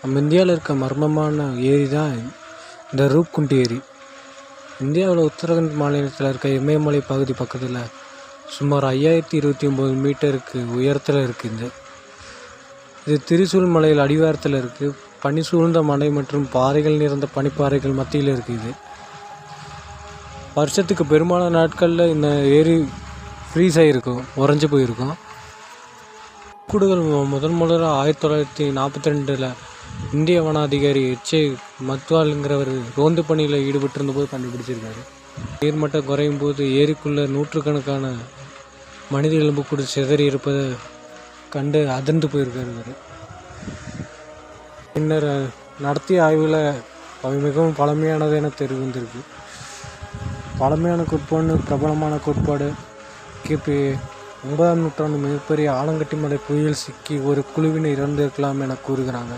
நம்ம இந்தியாவில் இருக்க மர்மமான ஏரி தான் இந்த ரூப்குண்டி ஏரி. இந்தியாவில் உத்தரகண்ட் மாநிலத்தில் இருக்க இமயமலை பகுதி பக்கத்தில் சுமார் ஐயாயிரத்தி இருபத்தி ஒம்பது மீட்டருக்கு உயரத்தில் இருக்குது இந்த. இது திரிசூல் மலையில் அடிவாரத்தில் இருக்குது பனி சூழ்ந்த மலை மற்றும் பாறைகள் நிறைந்த பனிப்பாறைகள் மத்தியில் இருக்குது வருஷத்துக்கு பெரும்பாலான நாட்களில் இந்த ஏரி ஃப்ரீஸ் ஆகிருக்கும் உறைஞ்சி போயிருக்கும். கூடுதல் முதன் முதல்ல ஆயிரத்தி தொள்ளாயிரத்தி நாற்பத்தி ரெண்டில் இந்திய வன அதிகாரி எச்ஏ மத்வால்ங்கிறவர் ரோந்து பணியில் ஈடுபட்டிருந்த போது கண்டுபிடிச்சிருக்காரு. நீர்மட்டம் குறையும் போது ஏரிக்குள்ளே நூற்றுக்கணக்கான மனித எலும்புக்கூடு சிதறி இருப்பதை கண்டு அதிர்ந்து போயிருக்காரு இவர். பின்னர் நடத்திய ஆய்வில் அவை மிகவும் பழமையானது என தெரிய வந்திருக்கு பழமையான கோட்பாடு பிரபலமான கோட்பாடு. கிபி ஒன்பதாம் நூற்றாண்டு மிகப்பெரிய ஆலங்கட்டி மலை புயல் சிக்கி ஒரு குழுவினர் இறந்திருக்கலாம் என கூறுகிறாங்க.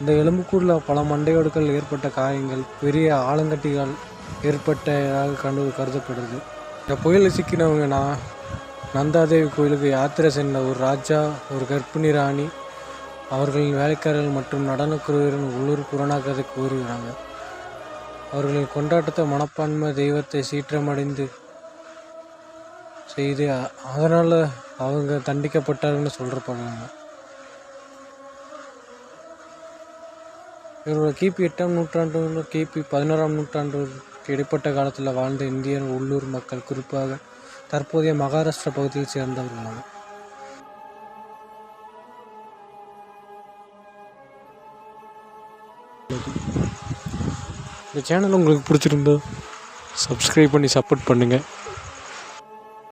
இந்த எலும்புக்கூடில் பல மண்டையோடுகள் ஏற்பட்ட காயங்கள் பெரிய ஆலங்கட்டிகள் ஏற்பட்டதாக கண்டு கருதப்படுது. இந்த புயலில் சிக்கினவங்க நான் நந்தாதேவி கோயிலுக்கு யாத்திரை சென்ற ஒரு ராஜா ஒரு கர்ப்பிணி ராணி அவர்களின் வேலைக்காரர்கள் மற்றும் நடனக்குழுவின் உள்ளூர் புறநாக்கதை கூறுகிறாங்க அவர்களின் கொண்டாட்டத்தை மனப்பான்மை தெய்வத்தை சீற்றமடைந்து செய்து அதனால் அவங்க தண்டிக்கப்பட்டார்கள்னு சொல்கிறப்பாங்க இவரோட கிபி எட்டாம் நூற்றாண்டு கிபி பதினோராம் நூற்றாண்டுக்கு இடைப்பட்ட காலத்தில் வாழ்ந்த இந்திய உள்ளூர் மக்கள் குறிப்பாக தற்போதைய மகாராஷ்டிரா பகுதியில் சேர்ந்தவர்களாகும் இந்த சேனல் உங்களுக்கு பிடிச்சிருந்தோ சப்ஸ்கிரைப் பண்ணி சப்போர்ட் பண்ணுங்கள்